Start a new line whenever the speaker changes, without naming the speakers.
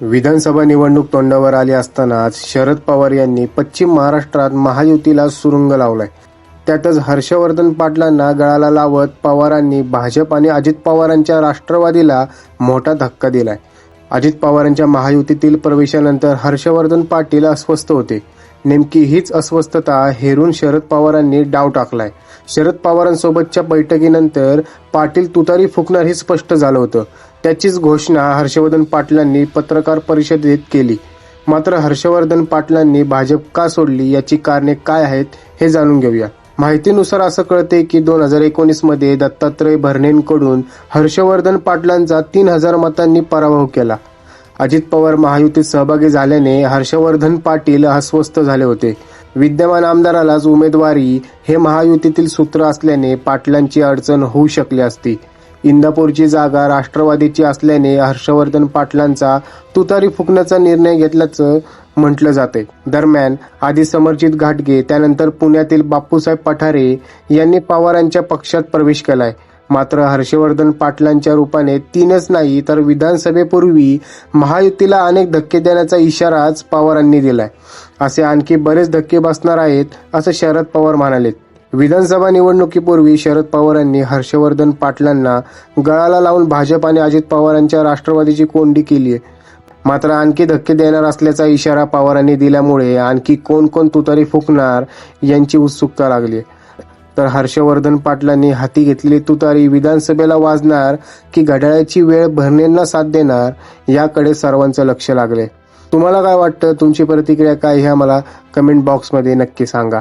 विधानसभा निवडणूक तोंडावर आली असतानाच शरद पवार यांनी पश्चिम महाराष्ट्रात महायुतीला सुरुंग लावलाय. त्यातच हर्षवर्धन पाटलांना गळाला लावत पवारांनी भाजप आणि अजित पवारांच्या राष्ट्रवादीला मोठा धक्का दिलाय. अजित पवारांच्या महायुतीतील प्रवेशानंतर हर्षवर्धन पाटील अस्वस्थ होते. नेमकी हीच अस्वस्थता हेरून शरद पवारांनी डाव टाकलाय. शरद पवारांसोबतच्या बैठकीनंतर पाटील तुतारी फुकणार हे स्पष्ट झालं होतं. त्याचीच घोषणा हर्षवर्धन पाटलांनी पत्रकार परिषदेत केली. मात्र हर्षवर्धन पाटलांनी भाजप का सोडली? याची कारणे काय आहेत? हे जाणून घेऊया. माहितीनुसार असं कळते की दोन हजार एकोणीसमध्ये दत्तात्रय भरणेंकडून हर्षवर्धन पाटलांचा तीन हजार मतांनी पराभव केला. अजित पवार महायुतीत सहभागी झाल्याने हर्षवर्धन पाटील अस्वस्थ झाले होते. विद्यमान आमदारालाच उमेदवारी हे महायुतीतील सूत्र असल्याने पाटलांची अडचण होऊ शकली असती. इंदापूरची जागा राष्ट्रवादीची असल्याने हर्षवर्धन पाटलांचा तुतारी फुकण्याचा निर्णय घेतल्याचं म्हटलं जाते दरम्यान आधी समर्जित घाटगे त्यानंतर पुण्यातील बापूसाहेब पठारे यांनी पवारांच्या पक्षात प्रवेश केलाय. मात्र हर्षवर्धन पाटलांच्या रूपाने तीनच नाही तर विधानसभेपूर्वी महायुतीला अनेक धक्के देण्याचा इशाराच पवारांनी दिलाय. असे आणखी बरेच धक्के बसणार आहेत असं शरद पवार म्हणालेत. विधानसभा निवडणुकीपूर्वी शरद पवारांनी हर्षवर्धन पाटलांना गळाला लावून भाजप आणि अजित पवारांच्या राष्ट्रवादीची कोंडी केली आहे. मात्र आणखी धक्के देणार असल्याचा इशारा पवारांनी दिल्यामुळे आणखी कोण कोण तुतारी फुकणार यांची उत्सुकता लागली तर हर्षवर्धन पाटलांनी हाती घेतलेली तुतारी विधानसभेला वाजणार की घड्याळाची वेळ भरणेंना साथ देणार याकडे सर्वांचं लक्ष लागले तुम्हाला काय वाटतं? तुमची प्रतिक्रिया काय ह्या मला कमेंट बॉक्समध्ये नक्की सांगा.